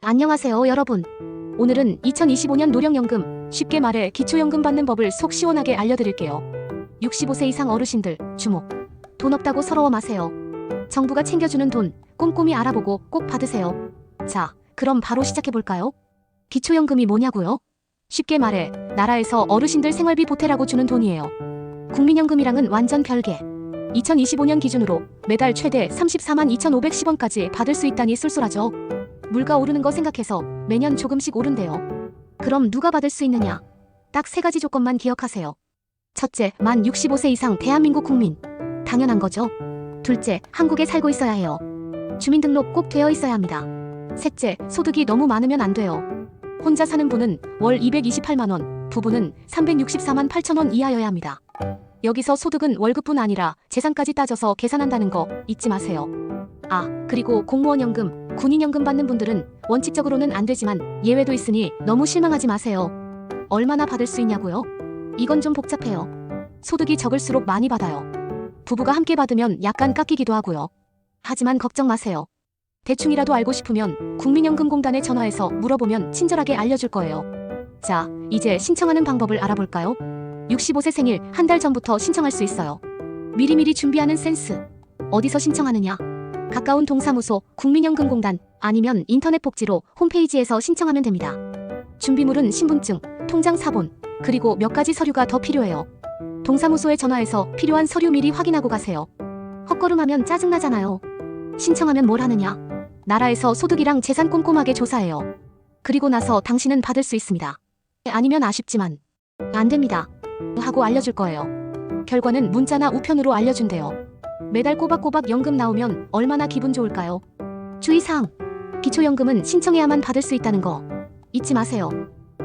안녕하세요, 여러분. 오늘은 2025년 노령연금, 쉽게 말해 기초연금 받는 법을 속 시원하게 알려드릴게요. 65세 이상 어르신들, 주목. 돈 없다고 서러워 마세요. 정부가 챙겨주는 돈, 꼼꼼히 알아보고 꼭 받으세요. 자, 그럼 바로 시작해볼까요? 기초연금이 뭐냐고요? 쉽게 말해, 나라에서 어르신들 생활비 보태라고 주는 돈이에요. 국민연금이랑은 완전 별개. 2025년 기준으로 매달 최대 34만 2,510원까지 받을 수 있다니 쏠쏠하죠. 물가 오르는 거 생각해서 매년 조금씩 오른대요. 그럼 누가 받을 수 있느냐? 딱 세 가지 조건만 기억하세요. 첫째, 만 65세 이상 대한민국 국민. 당연한 거죠. 둘째, 한국에 살고 있어야 해요. 주민등록 꼭 되어 있어야 합니다. 셋째, 소득이 너무 많으면 안 돼요. 혼자 사는 분은 월 228만 원, 부부는 364만 8천 원 이하여야 합니다. 여기서 소득은 월급뿐 아니라 재산까지 따져서 계산한다는 거 잊지 마세요. 아, 그리고 공무원 연금, 군인연금 받는 분들은 원칙적으로는 안 되지만 예외도 있으니 너무 실망하지 마세요. 얼마나 받을 수 있냐고요? 이건 좀 복잡해요. 소득이 적을수록 많이 받아요. 부부가 함께 받으면 약간 깎이기도 하고요. 하지만 걱정 마세요. 대충이라도 알고 싶으면 국민연금공단에 전화해서 물어보면 친절하게 알려줄 거예요. 자, 이제 신청하는 방법을 알아볼까요? 65세 생일 한 달 전부터 신청할 수 있어요. 미리미리 준비하는 센스. 어디서 신청하느냐? 가까운 동사무소, 국민연금공단, 아니면 인터넷 복지로 홈페이지에서 신청하면 됩니다. 준비물은 신분증, 통장 사본, 그리고 몇 가지 서류가 더 필요해요. 동사무소에 전화해서 필요한 서류 미리 확인하고 가세요. 헛걸음하면 짜증나잖아요. 신청하면 뭘 하느냐? 나라에서 소득이랑 재산 꼼꼼하게 조사해요. 그리고 나서 당신은 받을 수 있습니다. 아니면 아쉽지만 안 됩니다. 하고 알려줄 거예요. 결과는 문자나 우편으로 알려준대요. 매달 꼬박꼬박 연금 나오면 얼마나 기분 좋을까요? 주의사항. 기초연금은 신청해야만 받을 수 있다는 거 잊지 마세요.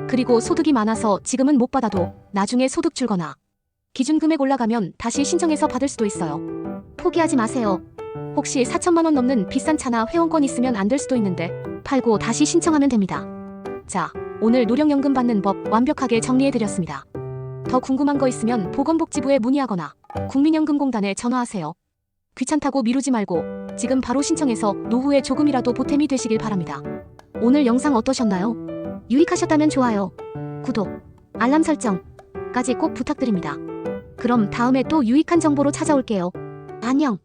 그리고 소득이 많아서 지금은 못 받아도 나중에 소득 줄거나 기준 금액 올라가면 다시 신청해서 받을 수도 있어요. 포기하지 마세요. 혹시 4천만 원 넘는 비싼 차나 회원권 있으면 안 될 수도 있는데 팔고 다시 신청하면 됩니다. 자, 오늘 노령연금 받는 법 완벽하게 정리해드렸습니다. 더 궁금한 거 있으면 보건복지부에 문의하거나 국민연금공단에 전화하세요. 귀찮다고 미루지 말고 지금 바로 신청해서 노후에 조금이라도 보탬이 되시길 바랍니다. 오늘 영상 어떠셨나요? 유익하셨다면 좋아요, 구독, 알람 설정까지 꼭 부탁드립니다. 그럼 다음에 또 유익한 정보로 찾아올게요. 안녕.